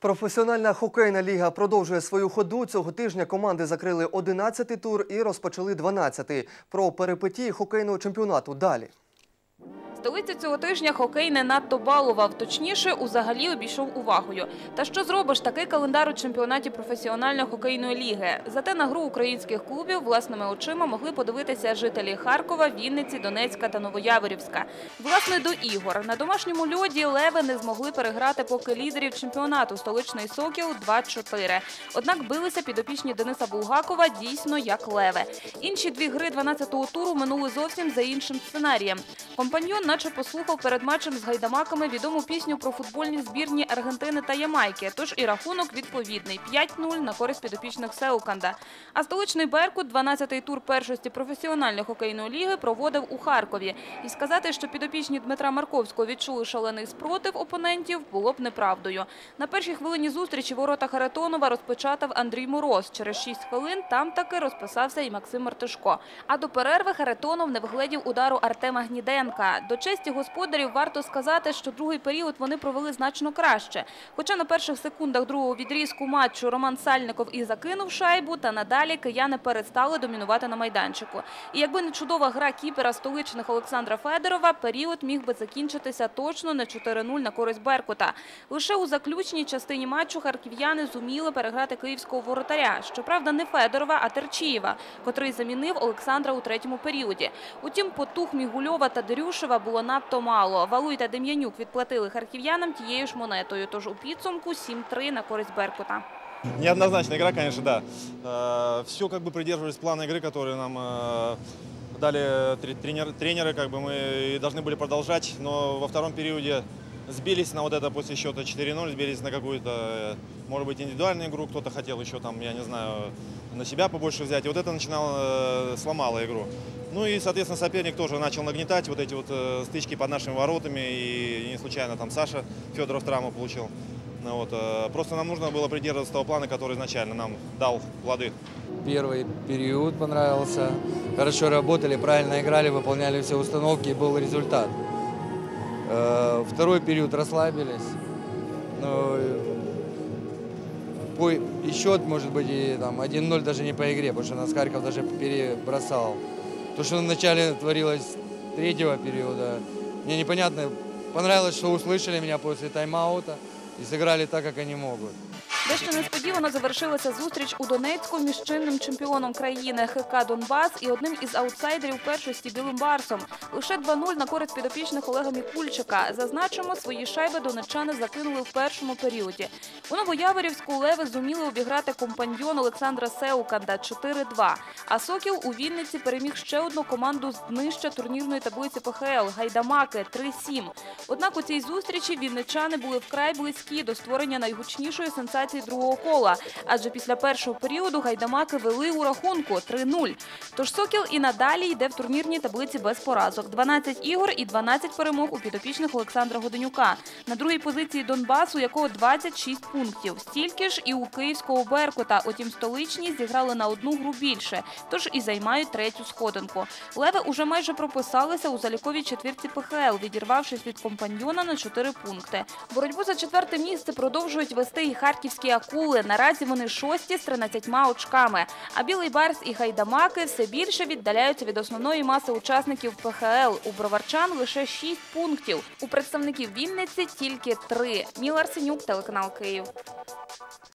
Професіональна хокейна ліга продовжує свою ходу. Цього тижня команди закрили 11-й тур і розпочали 12-й. Про перипетії хокейного чемпіонату далі. Столиця цього тижня хокей не надто балував, точніше, узагалі обійшов увагою. Та що зробиш такий календар у чемпіонаті професіональної хокейної ліги? Зате на гру українських клубів власними очима могли подивитися жителі Харкова, Вінниці, Донецька та Новояворівська. Власне, до ігор на домашньому льоді леви не змогли переграти поки лідерів чемпіонату столичний сокіл 2-4. Однак билися підопічні Дениса Булгакова дійсно як леви. Інші дві гри 12-го туру минули зовсім за іншим сценарієм. Компаньйон наче послухав перед матчем з гайдамаками відому пісню про футбольні збірні Аргентини та Ямайки. Тож і рахунок відповідний 5-0 на користь підопічних Сеуканда. А столичний Беркут 12-й тур першості професіональної хокейної ліги проводив у Харкові. І сказати, що підопічні Дмитра Марковського відчули шалений спротив опонентів, було б неправдою. На першій хвилині зустрічі ворота Харитонова розпечатав Андрій Мороз. Через 6 хвилин там таки розписався і Максим Мартишко. А до перерви Харитонов не вгледів удару Артема Гніденка. До честі господарів варто сказати, що другий період вони провели значно краще. Хоча на перших секундах другого відрізку матчу Роман Сальников і закинув шайбу, та надалі кияни перестали домінувати на майданчику. І якби не чудова гра кіпера столичних Олександра Федорова, період міг би закінчитися точно не 4-0 на користь Беркута. Лише у заключній частині матчу харків'яни зуміли переграти київського воротаря. Щоправда, не Федорова, а Терчієва, котрий замінив Олександра у третьому періоді. Утім, потух Мігульова та Дерюшева було надто мало. Валуй та Дем'янюк відплатили харків'янам тією ж монетою. Тож у підсумку 7-3 на користь Беркута. Неоднозначная игра, конечно, да. Все как бы придерживались плана игры, который нам э, дали тре- тренер- тренеры, как бы мы и должны были продолжать, но во втором периоде сбились на вот это после счета 4-0, сбились на какую-то, э, может быть, индивидуальную игру, кто-то хотел еще там, я не знаю, на себя побольше взять, и вот это начинало, э, сломало игру. Ну и, соответственно, соперник тоже начал нагнетать вот эти вот э, стычки под нашими воротами, и не случайно там Саша Федоров травму получил. Ну вот, э, просто нам нужно было придерживаться того плана, который изначально нам дал плоды. Первый период понравился. Хорошо работали, правильно играли, выполняли все установки и был результат. Э, Второй период расслабились. Но э, и счет, может быть, и там 1-0 даже не по игре, потому что нас Харьков даже перебросал. То, что вначале творилось третьего периода, мне непонятно. Понравилось, что услышали меня после тайм-аута и сыграли так, как они могут. Дещо несподівано завершилася зустріч у Донецьку між чинним чемпіоном країни ХК Донбас і одним із аутсайдерів першості Білим Барсом. Лише 2-0 на користь підопічних Олега Мікульчика. Зазначимо, свої шайби донеччани закинули в першому періоді. У Новояворівську леви зуміли обіграти компаньйон Олександра Сеуканда 4-2. А Сокіл у Вінниці переміг ще одну команду з днища турнірної таблиці ПХЛ Гайдамаки 3-7. Однак у цій зустрічі вінничани були вкрай близькі до створення найгучнішої сенсації другого кола. Адже після першого періоду гайдамаки вели у рахунку 3-0. Тож Сокіл і надалі йде в турнірній таблиці без поразок. 12 ігор і 12 перемог у підопічних Олександра Годенюка. На другій позиції Донбасу, якого 26 пунктів. Стільки ж і у київського Беркута. Утім, столичні зіграли на одну гру більше, тож і займають третю сходинку. Леви уже майже прописалися у заліковій четвірці ПХЛ, відірвавшись від компаньйона на 4 пункти. Боротьбу за четверте місце продовжують вести і харківські акули. Наразі вони шості з 13 очками. А Білий Барс і Гайдамаки все більше віддаляються від основної маси учасників ПХЛ. У броварчан лише 6 пунктів. У представників Вінниці тільки 3. Міла Арсенюк, телеканал Київ.